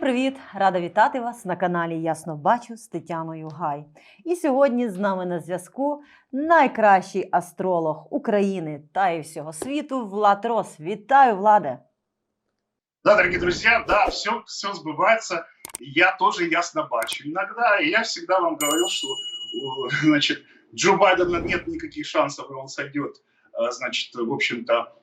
Привіт! Рада вітати вас на каналі Ясно Бачу з Тетяною Гай. І сьогодні з нами на зв'язку найкращий астролог України та і всього світу Влад Рос. Вітаю, Владе! Да, дорогие друзья, да, все, все сбывается. Я тоже ясно бачу. Иногда, я всегда вам говорил, у, значит, Джо Байдена нет никаких шансов, и он сойдет, а, значит, в общем-то,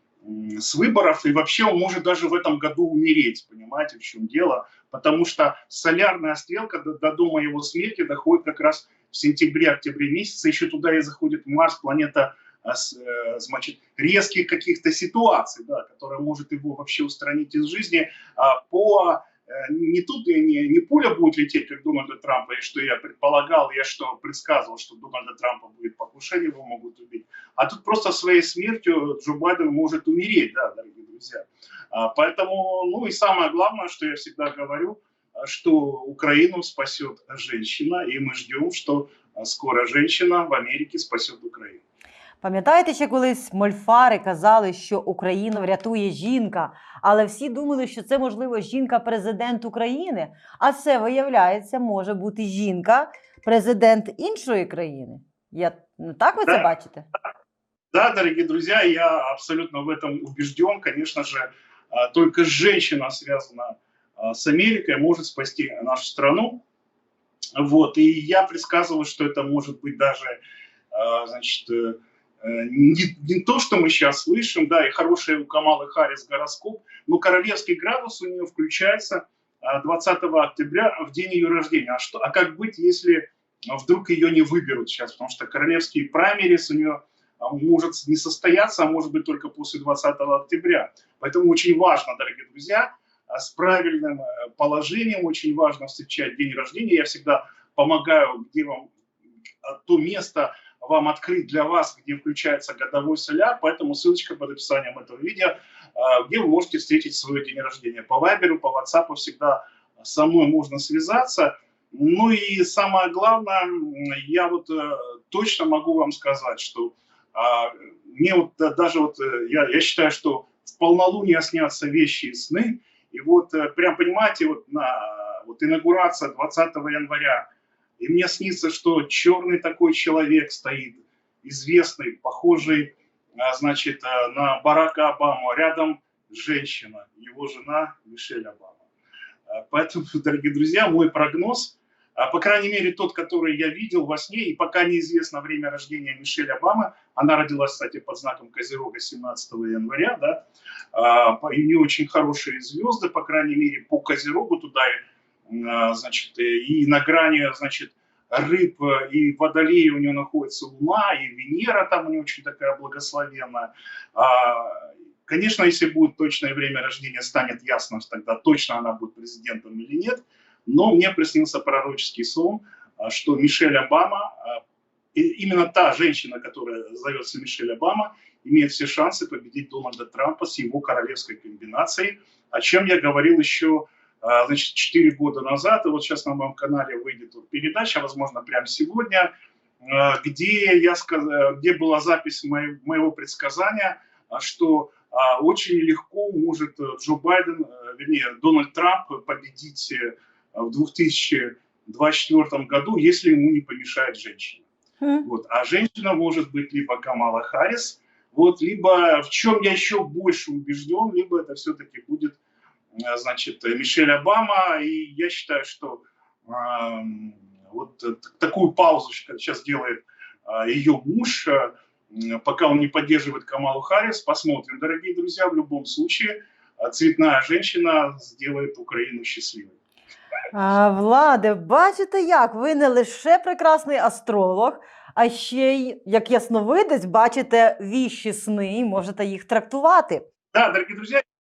с выборов, и вообще он может даже в этом году умереть, понимаете, в чем дело, потому что солярная стрелка до, до дома его смерти доходит как раз в сентябре-октябре месяце, еще туда и заходит Марс, планета а, э, значит, резких каких-то ситуаций, да, которая может его вообще устранить из жизни, а, по не тут не, не пуля будет лететь, как Дональда Трампа, и что я предполагал, я что предсказывал, что Дональда Трампа будет покушение, его могут убить. А тут просто своей смертью Джо Байден может умереть, да, дорогие друзья. А, Поэтому, ну и самое главное, что я всегда говорю, а, что Украину спасет женщина, и мы ждем, что а, скоро женщина в Америке спасет Украину. Пам'ятаєте, ще колись мольфари казали, що Україну врятує жінка, але всі думали, що це можливо жінка-президент України. А це виявляється, може бути жінка, президент іншої країни. Я ну, так ви це Так. бачите? Да, дорогие друзья, я абсолютно в этом убежден. Конечно же, а, только женщина связана а, с Америкой может спасти нашу страну. Вот. И я предсказывал, что это может быть даже, а, значит, э, э, не, не то, что мы сейчас слышим, да, и хороший у Камалы Харрис гороскоп, но королевский градус у нее включается а, 20 октября в день ее рождения. А, что, а как быть, если вдруг ее не выберут сейчас? Потому что королевские праймерис у нее а, может не состояться, а может быть только после 20 октября. Поэтому очень важно, дорогие друзья, а, с правильным э, положением, очень важно встречать день рождения. Я всегда помогаю, где вам а, то место вам открыть для вас, где включается годовой соляр, поэтому ссылочка под описанием этого видео, а, где вы можете встретить свой день рождения. По Вайберу, по WhatsApp всегда со мной можно связаться. Ну и самое главное, я вот э, точно могу вам сказать, что а, мне вот да- даже вот э, я, я считаю, что в полнолуние снятся вещи и сны, и вот э, прям понимаете, вот на вот инаугурация 20 января, и мне снится, что черный такой человек стоит, известный, похожий, а, значит, э, на Барака Обаму, а рядом женщина, его жена Мишель Обама. А, Поэтому, дорогие друзья, мой прогноз, а, по крайней мере, тот, который я видел во сне, и пока неизвестно время рождения Мишель Обамы, она родилась, кстати, под знаком Козерога 17 января, да, а, и у нее очень хорошие звезды, по крайней мере, по Козерогу туда, и, а, значит, и на грани, значит, рыб э, и водолея у нее находится Луна, и Венера там у нее очень такая благословенная. А, Конечно, если будет точное время рождения, станет ясно, что тогда точно она будет президентом или нет. Но мне приснился пророческий сон, а, что Мишель Обама, а, именно та женщина, которая зовется Мишель Обама, имеет все шансы победить Дональда Трампа с его королевской комбинацией, о чем я говорил еще значит, 4 года назад, и вот сейчас на моем канале выйдет передача, возможно, прямо сегодня, а, где, я сказал, где была запись моего, предсказания, а, что а, очень легко может э, Джо Байден, э, вернее, Дональд Трамп победить э, в 2024 году, если ему не помешает женщина. Хм. Вот. А женщина может быть либо Камала Харрис, вот, либо в чем я еще больше убежден, либо это все-таки будет, значит, э, Мишель Обама. И я считаю, что ам, вот э, т- такую паузу сейчас делает а, ее муж, э, м, пока он не поддерживает Камалу Харрис. Посмотрим, дорогие друзья, в любом случае а, цветная женщина сделает Украину счастливой. А, Владе, бачите як? Ви не лише прекрасний астролог, а ще й як ясновидець бачите віщі сни і можете їх трактувати. Да, дорогие друзья, я трак- э,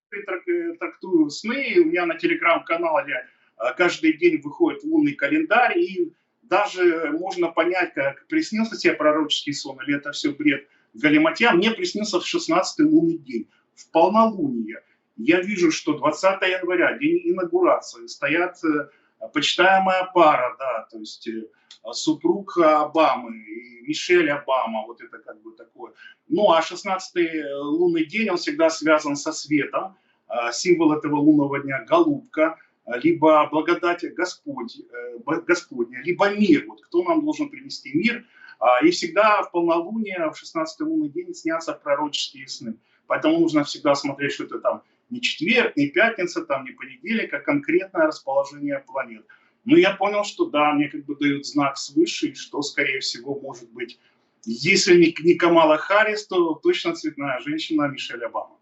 Трактую сны. У меня на телеграм-канале а, каждый день выходит лунный календарь, и даже можно понять, как приснился тебе пророческий сон, или это все бред галиматья. Мне приснился в 16-й лунный день, в полнолуние. Я вижу, что 20 января, день инаугурации, стоят э, почитаемая пара, да, то есть э, супруг Обамы и Мишель Обама, вот это как бы такое. Ну, а 16-й лунный день, он всегда связан со светом. А, Символ этого лунного дня – голубка. э, либо благодать Господь, э, Господня, либо мир. Вот кто нам должен принести мир? А, И всегда в полнолуние, в 16 лунный день снятся пророческие сны. Поэтому нужно всегда смотреть, что это там не четверг, не пятница, там не понедельник, а конкретное расположение планет. Но я понял, что да, мне как бы дают знак свыше, и что, скорее всего, может быть, если не, не Камала Харрис, то точно цветная женщина Мишель Обама.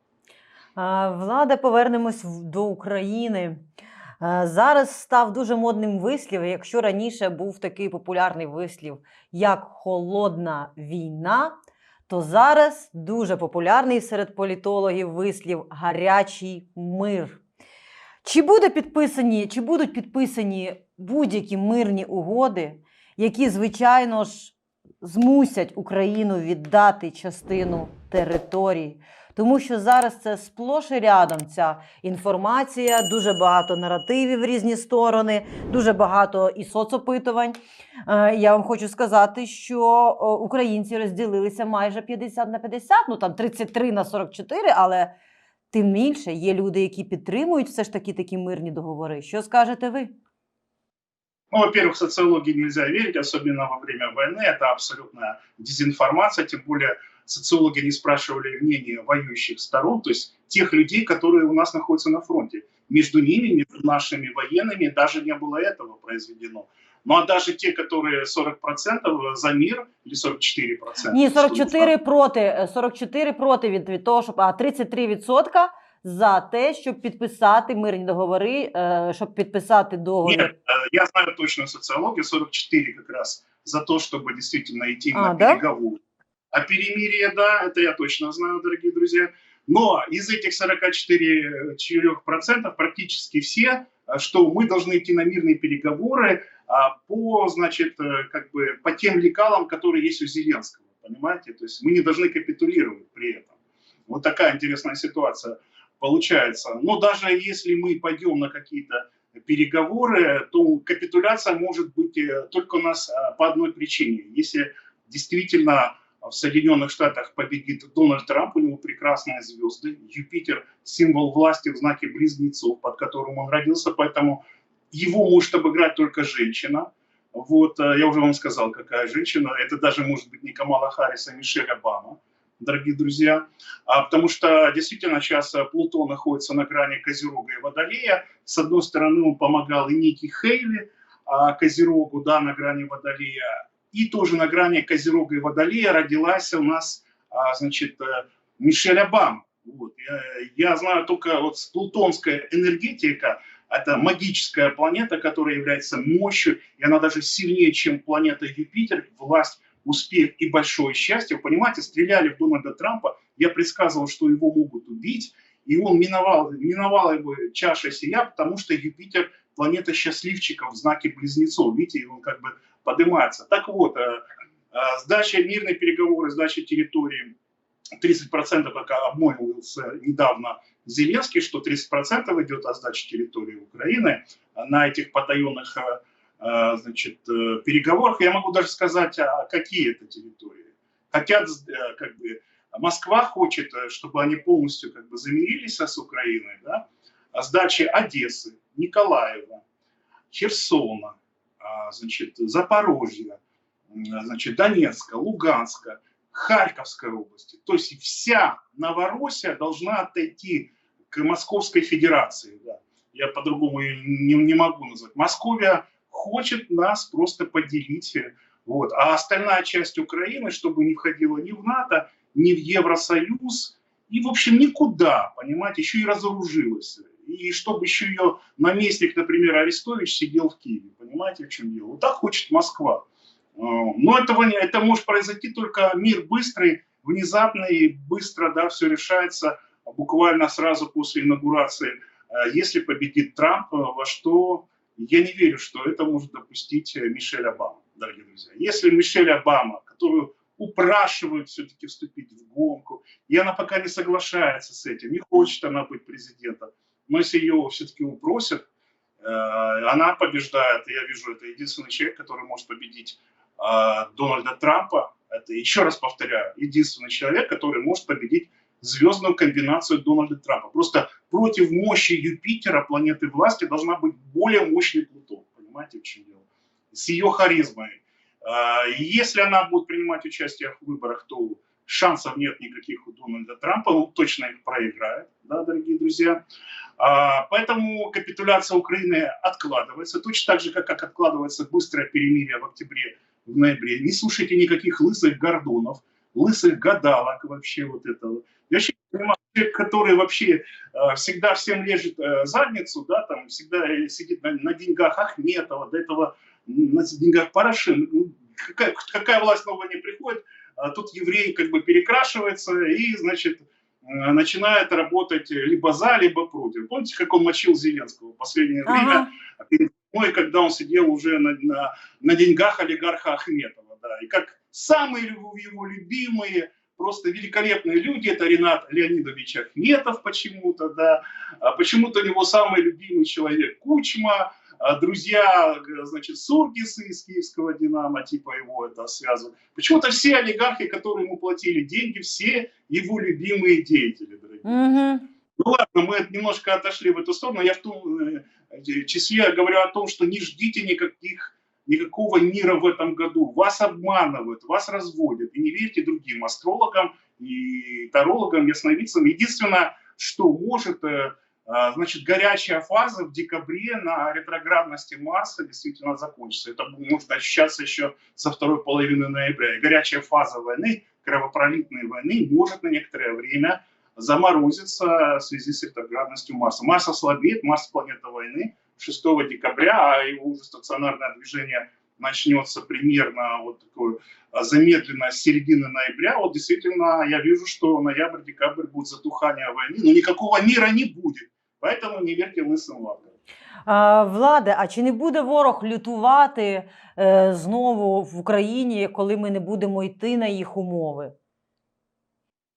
А, Влада, повернемось в- до України. Е, Зараз став дуже модним вислів. Якщо раніше був такий популярний вислів, як холодна війна, то зараз дуже популярний серед політологів вислів гарячий мир. Чи буде підписані, чи будуть підписані будь-які мирні угоди, які, звичайно ж, змусять Україну віддати частину територій? Тому що зараз це сплош і рядом ця інформація, дуже багато наративів в різні сторони, дуже багато і соцопитувань. Е, Я вам хочу сказати, що о, українці розділилися майже 50 на 50, ну там 33 на 44, але тим більше є люди, які підтримують все ж таки такі мирні договори. Що скажете ви? Ну, во-первых, социологии нельзя верить, особенно во время войны. Это абсолютная дезинформация, тем более социологи не спрашивали мнения воюющих сторон, то есть тех людей, которые у нас находятся на фронте. Между ними, между нашими военными даже не было этого произведено. Ну а даже те, которые 40% за мир, или 44%. Ні, что 44 проти, е, 44 проти від, від того, щоб а 33% за те, щоб підписати мирні договори, е, щоб підписати договір. Нет, э, я знаю точную социологию, 44 как раз за то, чтобы действительно идти А, на да? переговоры. А перемирие, да, это я точно знаю, дорогие друзья. Но из этих 44% практически все, а, что мы должны идти на мирные переговоры а, по, значит, э, как бы по тем лекалам, которые есть у Зеленского, понимаете? То есть мы не должны капитулировать при этом. Вот такая интересная ситуация получается. Но даже если мы пойдем на какие-то переговоры, то капитуляция может быть э, только у нас по одной причине. Если действительно в Соединенных Штатах победит Дональд Трамп, у него прекрасные звезды, Юпитер – символ власти в знаке близнецов, под которым он родился, поэтому его может обыграть только женщина. Вот, э, я уже вам сказал, какая женщина. Это даже может быть не Камала Харрис, а Мишель Обама, дорогие друзья. А, потому что действительно сейчас э, Плутон находится на грани Козерога и Водолея. С одной стороны, он помогал и Ники Хейли, а, Козерогу, да, на грани Водолея. И тоже на грани Козерога и Водолея родилась у нас, а, значит, э, Мишель Обама. Вот. Я, я знаю только вот плутонская энергетика, это магическая планета, которая является мощью, и она даже сильнее, чем планета Юпитер, власть, успех и большое счастье. Вы понимаете, стреляли в Дональда Трампа, я предсказывал, что его могут убить, и он миновал, миновала его чаша сия, потому что Юпитер планета счастливчиков в знаке близнецов. Видите, он как бы поднимается. Так вот, э, э, сдача мирные переговоры, сдача территории 30% пока обмолвился недавно Зеленский, что 30% идет от сдачи территории Украины на этих потаенных э, э, значит, э, переговорах. Я могу даже сказать, а какие это территории. Хотят, э, как бы, Москва хочет, э, чтобы они полностью как бы замирились с Украиной, да, о сдаче Одессы, Николаева, Херсона, а, значит, Запорожья, значит, Донецка, Луганска, Харьковской области. То есть вся Новороссия должна отойти к Московской Федерации. Да. Я по-другому ее не, не могу назвать. Московия хочет нас просто поделить. Вот. А остальная часть Украины, чтобы не входила ни в НАТО, ни в Евросоюз, и, в общем, никуда, понимаете, еще и разоружилась. И чтобы еще ее наместник, например, Арестович сидел в Киеве. Понимаете, в чем дело? Вот так хочет Москва. Э, Но этого не, это может произойти только мир быстрый, внезапный, быстро, да, все решается буквально сразу после инаугурации. Э, Если победит Трамп, э, во что я не верю, что это может допустить э, Мишель Обама, дорогие друзья. Если Мишель Обама, которую упрашивают все-таки вступить в гонку, и она пока не соглашается с этим, не хочет она быть президентом, но если ее все-таки упросят, э, она побеждает. Я вижу, это единственный человек, который может победить э, Дональда Трампа. Это, еще раз повторяю, единственный человек, который может победить звездную комбинацию Дональда Трампа. Просто против мощи Юпитера, планеты власти, должна быть более мощный Плутон. Понимаете, в чем дело? С ее харизмой. А, если она будет принимать участие в выборах, то шансов нет никаких у Дональда Трампа, он точно их проиграет, да, дорогие друзья. А, поэтому капитуляция Украины откладывается, точно так же, как, откладывается быстрое перемирие в октябре, в ноябре. Не слушайте никаких лысых гордонов, лысых гадалок вообще вот этого. Я вообще понимаю, человек, который вообще э, всегда всем лежит э, задницу, да, там всегда сидит на, на деньгах Ахметова, до этого на деньгах Порошенко. Ну, какая, какая власть новая не приходит, а тут еврей как бы перекрашивается и, значит, э, начинает работать либо за, либо против. Помните, как он мочил Зеленского в последнее Ага. время? Ну и когда он сидел уже на, на, на деньгах олигарха Ахметова, да, и как самые его любимые, просто великолепные люди, это Ренат Леонидович Ахметов почему-то, да, а почему-то у него самый любимый человек Кучма, а друзья, г- значит, Сургисы из киевского Динамо, типа его это связывают. Почему-то все олигархи, которые ему платили деньги, все его любимые деятели, дорогие. Угу. Ну ладно, мы немножко отошли в эту сторону. Я в том э, числе говорю о том, что не ждите никаких, никакого мира в этом году. Вас обманывают, вас разводят. И не верьте другим астрологам и тарологам, ясновидцам. Единственное, что может, э, а, значит, горячая фаза в декабре на ретроградности Марса действительно закончится. Это может ощущаться еще со второй половины ноября. И горячая фаза войны, кровопролитной войны может на некоторое время заморозится в связи с ретроградностью Марса. Марс ослабеет, Марс планета войны 6 декабря, а его уже стационарное движение начнется примерно вот такое а, замедленно с середины ноября. Вот действительно я вижу, что ноябрь-декабрь будет затухание войны, но никакого мира не будет. Поэтому не верьте лысым лапам. А, Владе, а чи не буде ворог лютувати е, знову в Україні, коли ми не будемо йти на їх умови?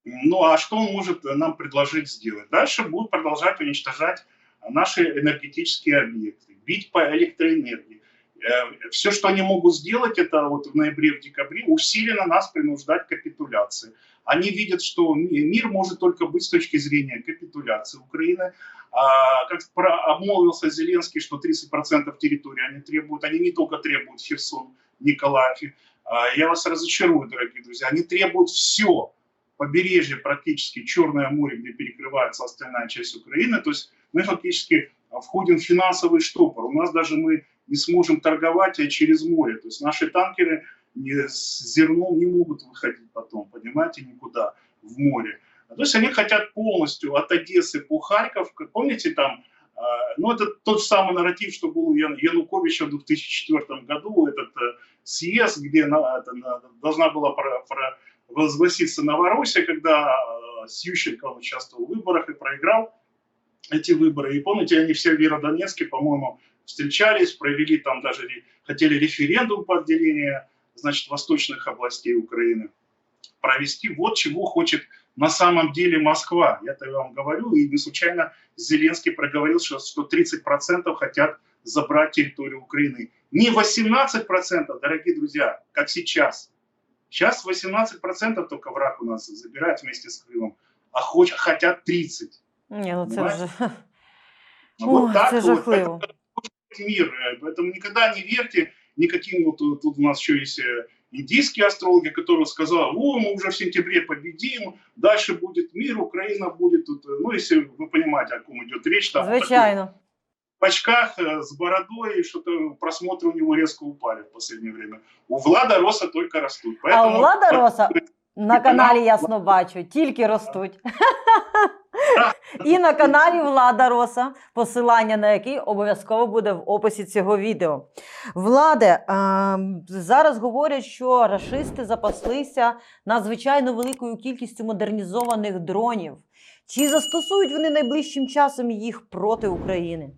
Ну а что он может нам предложить сделать? Дальше будет продолжать уничтожать наши энергетические объекты, бить по электроэнергии. Все, что они могут сделать, это вот в ноябре, в декабре, усиленно нас принуждать к капитуляции. Они видят, что ми- мир может только быть с точки зрения капитуляции Украины. А, Как про- обмолвился Зеленский, что 30% территории они требуют. Они не только требуют Херсон, Николаев. А, Я вас разочарую, дорогие друзья. Они требуют все побережье практически Черное море, где перекрывается остальная часть Украины. То есть мы фактически входим в финансовый штопор. У нас даже мы не сможем торговать а через море. То есть наши танкеры не, с зерном не могут выходить потом, понимаете, никуда в море. А То есть они хотят полностью от Одессы по Харьков, помните там, а, ну это тот самый нарратив, что был у Ян- Януковича в 2004 году, этот э, съезд, где на- это, на- должна была про- про- возгласиться Новороссия, когда э, с Ющенко он участвовал в выборах и проиграл эти выборы. И помните, они все в Северодонецке, по-моему, встречались, провели там даже, хотели референдум по отделению, значит, восточных областей Украины провести. Вот чего хочет на самом деле Москва. Я-то вам говорю, и не случайно Зеленский проговорил, что, что 30% хотят забрать территорию Украины. Не 18%, дорогие друзья, как сейчас. Сейчас 18% только враг у нас забирает вместе с Крымом, а хоч- хотят 30%. Ні, ну Понимаєш? вже Вот Ой, так це вот. жахливо. Мир. Поэтому никогда не верьте никаким вот тут у нас еще есть э, индийские астрологи, которые сказали, о, мы уже в сентябре победим, дальше будет мир, Украина будет тут, ну, если вы понимаете, о ком идет речь, там такой Звичайно. в очках, э, с бородой, что-то просмотры у него резко упали в последнее время. У Влада Роса только растут. А Поэтому у Влада Роса на канал- каналі ясно бачу, тільки ростуть. І на каналі Влада Роса, посилання на який обов'язково буде в описі цього відео. Владе, зараз говорять, що рашисти запаслися надзвичайно великою кількістю модернізованих дронів. Чи застосують вони найближчим часом їх проти України?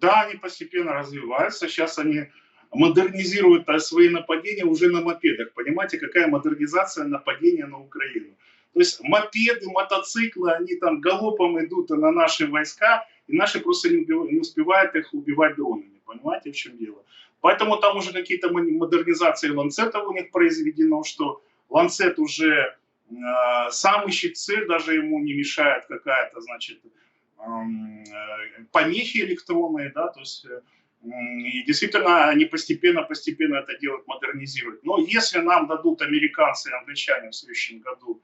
Да, они постепенно развиваются. Сейчас они модернизируют свои нападения уже на мопедах. Понимаете, какая модернизация нападения на Украину? То есть мопеды, мотоциклы, они там галопом идут на наши войска, и наши просто не, убив- не успевают их убивать дронами. Понимаете, в чем дело? Поэтому там уже какие-то мо- модернизации ланцетов у них произведено, что ланцет уже э, сам ищет цель, даже ему не мешает какая-то, значит, э, помехи электронные, да, то есть э, и действительно они постепенно-постепенно это делают, модернизируют. Но если нам дадут американцы и англичане в следующем году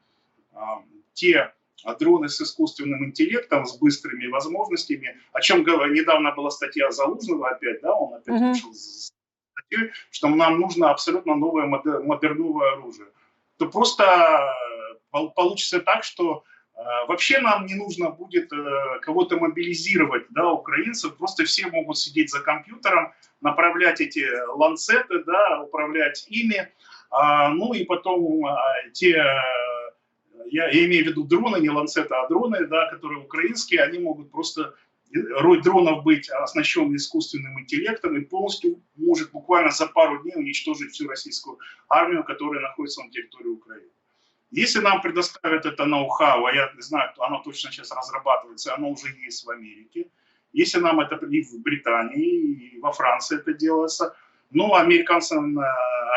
те а, дроны с искусственным интеллектом, с быстрыми возможностями, о чем недавно была статья Залужного опять, да, он опять Мгм. вышел с статьей, что нам нужно абсолютно новое модер- модерновое оружие, то просто э, пол- получится так, что э, вообще нам не нужно будет э, кого-то мобилизировать, да, украинцев, просто все могут сидеть за компьютером, направлять эти ланцеты, да, управлять ими, а, ну и потом те, я, я имею в виду дроны, не ланцеты, а дроны, да, которые украинские, они могут просто, э, рой дронов быть оснащен искусственным интеллектом и полностью может буквально за пару дней уничтожить всю российскую армию, которая находится на территории Украины. Если нам предоставят это ноу-хау, а я знаю, оно точно сейчас разрабатывается, оно уже есть в Америке, если нам это и в Британии, и во Франции это делается, ну, американцам, э,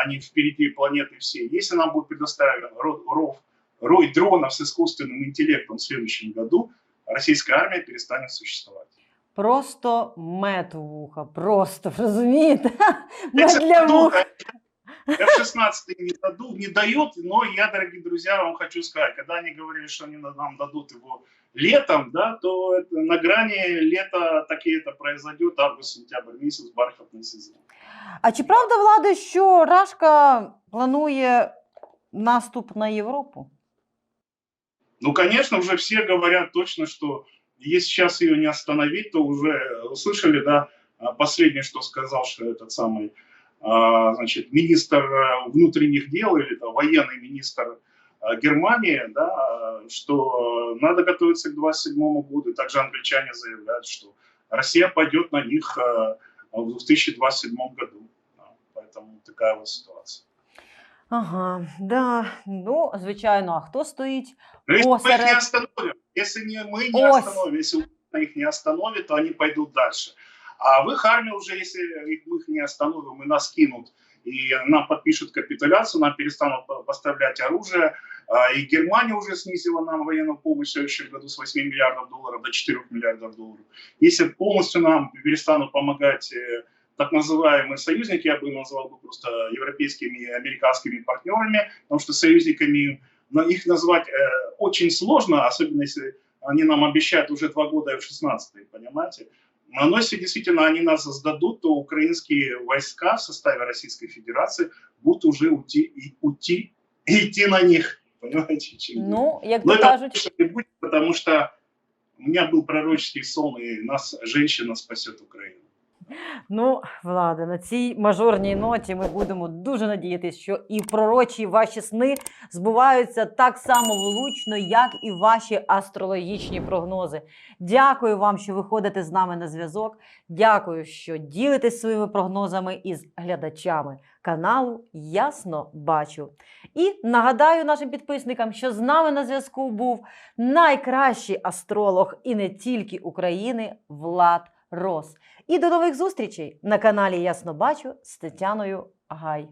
они впереди планеты все. Если нам будет предоставлен ро- ров, рой дронов с искусственным интеллектом в следующем году, российская армия перестанет существовать. Просто мед у вуха, просто розумієте? Мед Если для дадут, вух. F-16 не, дадут, не дают, но я, дорогие друзья, вам хочу сказать, когда они говорили, что они нам дадут его летом, да, то это на грани лета таки это произойдет, август-сентябрь месяц, бархатный сезон. А чи правда влада, що Рашка планує наступ на Європу? Ну, конечно, уже все говорят точно, что если сейчас ее не остановить, то уже э, услышали, да, а, последнее, что сказал, что этот самый, а, значит, министр э, внутренних дел или это, военный министр а, Германии, да, что надо готовиться к 27 году. И также англичане заявляют, что Россия пойдет на них а, в 2027 году. Поэтому такая вот ситуация. Ага, да. Ну, звичайно, а хто стоїть? Но если мы их Посеред- не остановим, если не, мы не Ось. остановим, если Украина их не остановит, то они пойдут дальше. А в их армии уже, если мы их не остановим и нас кинут, и нам подпишут капитуляцию, нам перестанут по- поставлять оружие, а, и Германия уже снизила нам военную помощь в следующем году с 8 миллиардов долларов до 4 миллиардов долларов. Если полностью нам перестанут помогать э, так называемые союзники, я бы назвал бы просто европейскими и американскими партнерами, потому что союзниками но их назвать э, очень сложно, особенно если они нам обещают уже два года F-16, понимаете? Но если действительно они нас сдадут, то украинские войска в составе Российской Федерации будут уже уйти, и, уйти, идти на них, понимаете? чем- Ну, як Но то это кажуть, не будет, потому что у меня был пророческий сон, и нас женщина спасет Украину. Ну, влада, на цій мажорній ноті ми будемо дуже надіятися, що і пророчі ваші сни збуваються так само влучно, як і ваші астрологічні прогнози. Дякую вам, що ви ходите з нами на зв'язок. Дякую, що ділитесь своїми прогнозами із глядачами каналу Ясно бачу. І нагадаю нашим підписникам, що з нами на зв'язку був найкращий астролог і не тільки України Влад Рос. І до нових зустрічей на каналі Ясно Бачу з Тетяною Гай.